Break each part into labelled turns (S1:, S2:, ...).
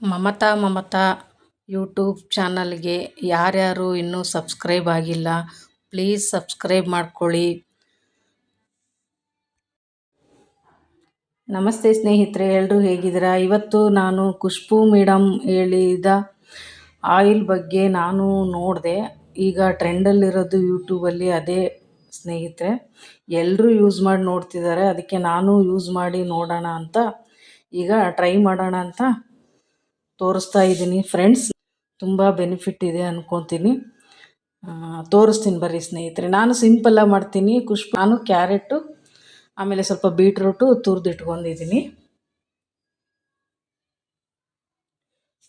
S1: Mamata Mamata YouTube ಚಾನಲ್ಗೆ ಯಾರ್ಯಾರು ಇನ್ನೂ ಸಬ್ಸ್ಕ್ರೈಬ್ ಆಗಿಲ್ಲ, ಪ್ಲೀಸ್ ಸಬ್ಸ್ಕ್ರೈಬ್ ಮಾಡ್ಕೊಳ್ಳಿ. ನಮಸ್ತೆ ಸ್ನೇಹಿತರೆ ಎಲ್ಲರೂ ಹೇಗಿದ್ದೀರಾ? ಇವತ್ತು ನಾನು ಖುಷ್ಬು ಮೇಡಮ್ ಹೇಳಿದ ಆಯಿಲ್ ಬಗ್ಗೆ ನಾನು ನೋಡಿದೆ. ಈಗ ಟ್ರೆಂಡಲ್ಲಿರೋದು ಯೂಟ್ಯೂಬಲ್ಲಿ ಅದೇ ಸ್ನೇಹಿತರೆ. ಎಲ್ಲರೂ ಯೂಸ್ ಮಾಡಿ ನೋಡ್ತಿದ್ದಾರೆ. ಅದಕ್ಕೆ ನಾನು ಯೂಸ್ ಮಾಡಿ ನೋಡೋಣ ಅಂತ. ಈಗ ಟ್ರೈ ಮಾಡೋಣ ಅಂತ ತೋರಿಸ್ತಾ ಇದ್ದೀನಿ ಫ್ರೆಂಡ್ಸ್. ತುಂಬ ಬೆನಿಫಿಟ್ ಇದೆ ಅಂದ್ಕೊತೀನಿ ತೋರಿಸ್ತೀನಿ ಬರ್ರಿ ಸ್ನೇಹಿತರೆ. ನಾನು ಸಿಂಪಲ್ಲಾಗಿ ಮಾಡ್ತೀನಿ. ಖುಷ್ ನಾನು ಕ್ಯಾರೆಟು, ಆಮೇಲೆ ಸ್ವಲ್ಪ ಬೀಟ್ರೂಟು ತುರಿದಿಟ್ಕೊಂಡಿದ್ದೀನಿ.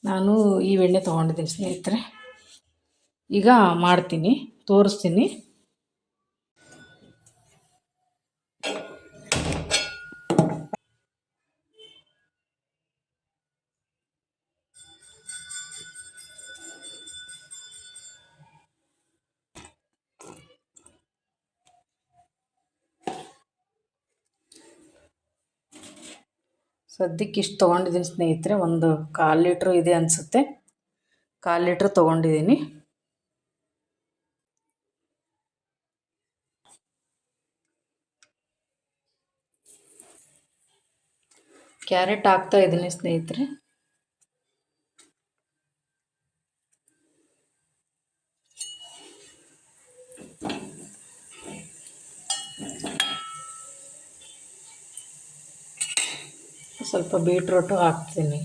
S1: ನಾನು ಈ ಎಣ್ಣೆ ತೊಗೊಂಡಿದ್ದೀನಿ ಸ್ನೇಹಿತರೆ. ಈಗ ಮಾಡ್ತೀನಿ. ತೋರಿಸ್ತೀನಿ. ಸದ್ಯಕ್ಕೆ ಇಷ್ಟು ತೊಗೊಂಡಿದ್ದೀನಿ ಸ್ನೇಹಿತರೆ, ಒಂದು ಕಾಲು ಲೀಟ್ರು ಇದೆ ಅನಿಸುತ್ತೆ. ಕಾಲು ಲೀಟ್ರ್ ತೊಗೊಂಡಿದ್ದೀನಿ. ಕ್ಯಾರೆಟ್ ಹಾಕ್ತಾ ಇದ್ದೀನಿ ಸ್ನೇಹಿತರೆ. ಸ್ವಲ್ಪ ಬೀಟ್ರೂಟು ಹಾಕ್ತೀನಿ.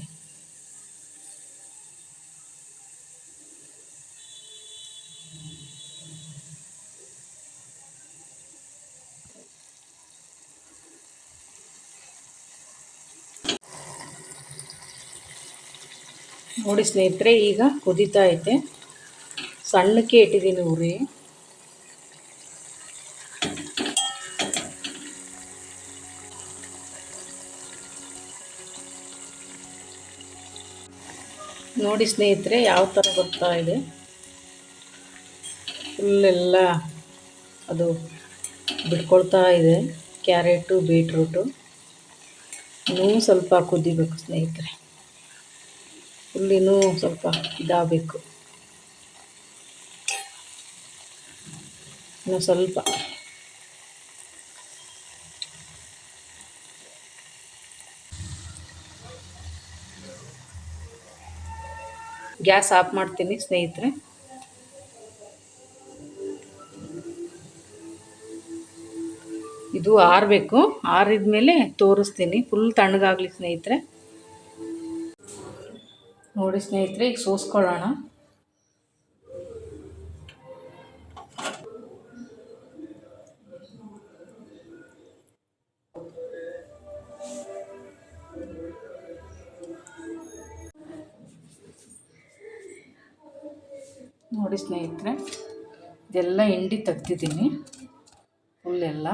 S1: ನೋಡಿ ಸ್ನೇಹಿತರೆ ಈಗ ಕುದೀತಾ ಐತೆ ಸಣ್ಣಕ್ಕೆ ಇಟ್ಟಿದ್ದೀನಿ ಉರಿ. ನೋಡಿ ಸ್ನೇಹಿತರೆ, ಯಾವ ಥರ ಬರ್ತಾ ಇದೆ. ಫುಲ್ಲೆಲ್ಲ ಅದು ಬಿಟ್ಕೊಳ್ತಾ ಇದೆ, ಕ್ಯಾರೆಟು, ಬೀಟ್ರೂಟು. ಇನ್ನೂ ಸ್ವಲ್ಪ ಕುದಿಬೇಕು ಸ್ನೇಹಿತರೆ. ಫುಲ್ಲಿನೂ ಸ್ವಲ್ಪ ಇದಾಗಬೇಕು. ಇನ್ನೂ ಸ್ವಲ್ಪ ಗ್ಯಾಸ್ ಆಫ್ ಮಾಡ್ತೀನಿ ಸ್ನೇಹಿತರೆ. ಇದು ಆರಬೇಕು. ಆರಿದ ಮೇಲೆ ತೋರಿಸ್ತೀನಿ. ಫುಲ್ ತಣ್ಣಗಾಗಲಿ ಸ್ನೇಹಿತರೆ. ನೋಡಿ ಸ್ನೇಹಿತರೆ, ಈಗ ಸೋಸ್ಕೊಳ್ಳೋಣ. ನೋಡಿ ಸ್ನೇಹಿತರೆ ಇದೆಲ್ಲ ಹಿಂಡಿ ತೆಗ್ದಿದ್ದೀನಿ ಹುಲ್ಲೆಲ್ಲ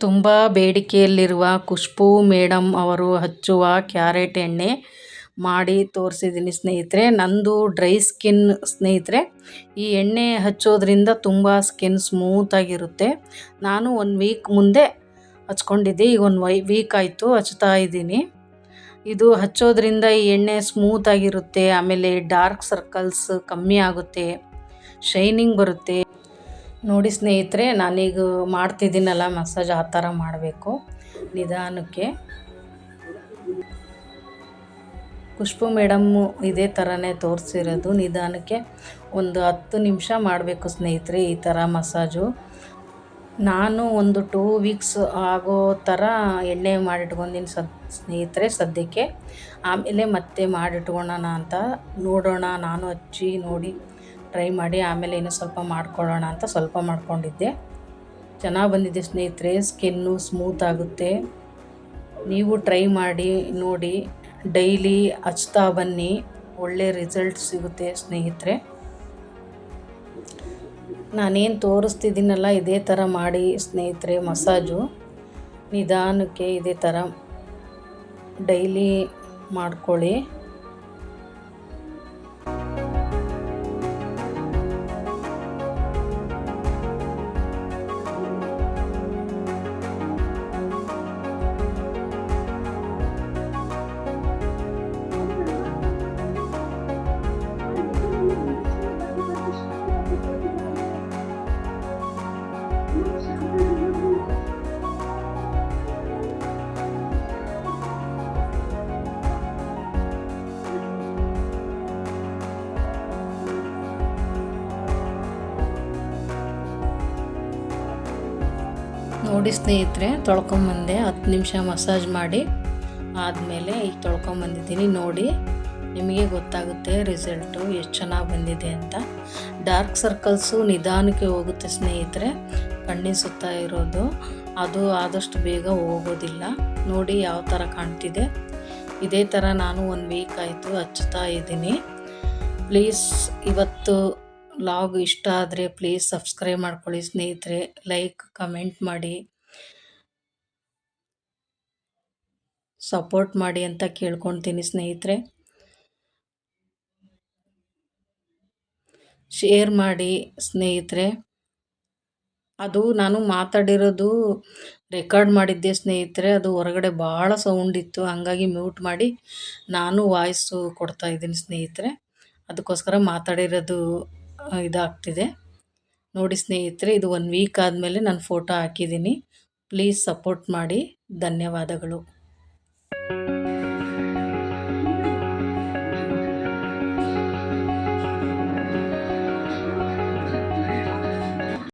S1: ತುಂಬ ಬೇಡಿಕೆಯಲ್ಲಿರುವ ಖುಷ್ಬು ಮೇಡಮ್ ಅವರು ಹಚ್ಚುವ ಕ್ಯಾರೆಟ್ ಎಣ್ಣೆ ಮಾಡಿ ತೋರಿಸಿದ್ದೀನಿ ಸ್ನೇಹಿತರೆ. ನಂದು ಡ್ರೈ ಸ್ಕಿನ್ ಸ್ನೇಹಿತರೆ, ಈ ಎಣ್ಣೆ ಹಚ್ಚೋದ್ರಿಂದ ತುಂಬ ಸ್ಕಿನ್ ಸ್ಮೂತಾಗಿರುತ್ತೆ ನಾನು ಒಂದು ವೀಕ್ ಮುಂದೆ ಹಚ್ಕೊಂಡಿದ್ದೆ, ಈಗ ಒಂದು ವೈ ವೀಕ್ ಆಯಿತು ಹಚ್ತಾ ಇದ್ದೀನಿ. ಇದು ಹಚ್ಚೋದ್ರಿಂದ ಈ ಎಣ್ಣೆ ಸ್ಮೂತಾಗಿರುತ್ತೆ ಆಮೇಲೆ ಡಾರ್ಕ್ ಸರ್ಕಲ್ಸ್ ಕಮ್ಮಿ ಆಗುತ್ತೆ ಶೈನಿಂಗ್ ಬರುತ್ತೆ. ನೋಡಿ ಸ್ನೇಹಿತರೆ, ನಾನೀಗ ಮಾಡ್ತಿದ್ದೀನಲ್ಲ ಮಸಾಜ್ ಆ ಥರ ಮಾಡಬೇಕು ನಿಧಾನಕ್ಕೆ. ಖುಷ್ಬು ಮೇಡಮ್ಮು ಇದೇ ಥರನೇ ತೋರಿಸಿರೋದು. ನಿಧಾನಕ್ಕೆ ಒಂದು ಹತ್ತು ನಿಮಿಷ ಮಾಡಬೇಕು ಸ್ನೇಹಿತರೆ ಈ ಥರ ಮಸಾಜು. ನಾನು ಒಂದು ಟೂ ವೀಕ್ಸ್ ಆಗೋ ಥರ ಎಣ್ಣೆ ಮಾಡಿಟ್ಕೊಂಡಿನಿ ಸದ್, ಸ್ನೇಹಿತರೆ ಸದ್ಯಕ್ಕೆ. ಆಮೇಲೆ ಮತ್ತೆ ಮಾಡಿಟ್ಕೊಳ್ಳೋಣ ಅಂತ ನೋಡೋಣ. ನಾನು ಹಚ್ಚಿ ನೋಡಿ ಟ್ರೈ ಮಾಡಿ ಆಮೇಲೆ ಇನ್ನೂ ಸ್ವಲ್ಪ ಮಾಡ್ಕೊಳ್ಳೋಣ ಅಂತ ಸ್ವಲ್ಪ ಮಾಡ್ಕೊಂಡಿದ್ದೆ. ಚೆನ್ನಾಗಿ ಬಂದಿದೆ ಸ್ನೇಹಿತರೆ, ಸ್ಕಿನ್ನು ಸ್ಮೂತ್ ಆಗುತ್ತೆ. ನೀವು ಟ್ರೈ ಮಾಡಿ ನೋಡಿ. ಡೈಲಿ ಹಚ್ತಾ ಬನ್ನಿ. ಒಳ್ಳೆ ರಿಸಲ್ಟ್ ಸಿಗುತ್ತೆ ಸ್ನೇಹಿತರೆ. ನಾನೇನು ತೋರಿಸ್ತಿದ್ದೀನಲ್ಲ, ಇದೇ ಥರ ಮಾಡಿ ಸ್ನೇಹಿತರೆ ಮಸಾಜು. ನಿಧಾನಕ್ಕೆ ಇದೇ ಥರ ಡೈಲಿ ಮಾಡ್ಕೊಳ್ಳಿ. ನೋಡಿ ಸ್ನೇಹಿತರೆ, ತೊಳ್ಕೊಂಬಂದೆ, ಹತ್ತು ನಿಮಿಷ ಮಸಾಜ್ ಮಾಡಿ, ಆದಮೇಲೆ ಈಗ ತೊಳ್ಕೊಂಬಂದಿದ್ದೀನಿ. ನೋಡಿ, ನಿಮಗೆ ಗೊತ್ತಾಗುತ್ತೆ ರಿಸಲ್ಟು ಎಷ್ಟು ಚೆನ್ನಾಗಿ ಬಂದಿದೆ ಅಂತ. ಡಾರ್ಕ್ ಸರ್ಕಲ್ಸು ನಿಧಾನಕ್ಕೆ ಹೋಗುತ್ತೆ ಸ್ನೇಹಿತರೆ. ಕಣ್ಣಿನ ಸುತ್ತ ಇರೋದು, ಅದು ಆದಷ್ಟು ಬೇಗ ಹೋಗೋದಿಲ್ಲ. ನೋಡಿ ಯಾವ ಥರ ಕಾಣ್ತಿದೆ. ಇದೇ ಥರ ನಾನು ಒಂದು ವೀಕ್ ಆಯಿತು ಹಚ್ಚುತ್ತಾ ಇದ್ದೀನಿ. ಪ್ಲೀಸ್, ಇವತ್ತು ಲಾಗ್ ಇಷ್ಟ ಆದರೆ ಪ್ಲೀಸ್ ಸಬ್ಸ್ಕ್ರೈಬ್ ಮಾಡ್ಕೊಳ್ಳಿ ಸ್ನೇಹಿತರೆ ಲೈಕ್ ಕಮೆಂಟ್ ಮಾಡಿ. ಸಪೋರ್ಟ್ ಮಾಡಿ ಅಂತ ಕೇಳ್ಕೊತೀನಿ ಸ್ನೇಹಿತರೆ. ಶೇರ್ ಮಾಡಿ ಸ್ನೇಹಿತರೆ. ಅದು ನಾನು ಮಾತಾಡಿರೋದು ರೆಕಾರ್ಡ್ ಮಾಡಿದ್ದೆ ಸ್ನೇಹಿತರೆ, ಅದು ಹೊರಗಡೆ ಭಾಳ ಸೌಂಡ್ ಇತ್ತು, ಹಂಗಾಗಿ ಮ್ಯೂಟ್ ಮಾಡಿ ನಾನು ವಾಯ್ಸು ಕೊಡ್ತಾ ಇದ್ದೀನಿ ಸ್ನೇಹಿತರೆ. ಅದಕ್ಕೋಸ್ಕರ ಮಾತಾಡಿರೋದು ಇದಾಗ್ತಿದೆ. ನೋಡಿ ಸ್ನೇಹಿತರೆ ಇದು ಒನ್ ವೀಕ್ ಆದಮೇಲೆ ನಾನು ಫೋಟೋ ಹಾಕಿದ್ದೀನಿ. ಪ್ಲೀಸ್ ಸಪೋರ್ಟ್ ಮಾಡಿ. ಧನ್ಯವಾದಗಳು.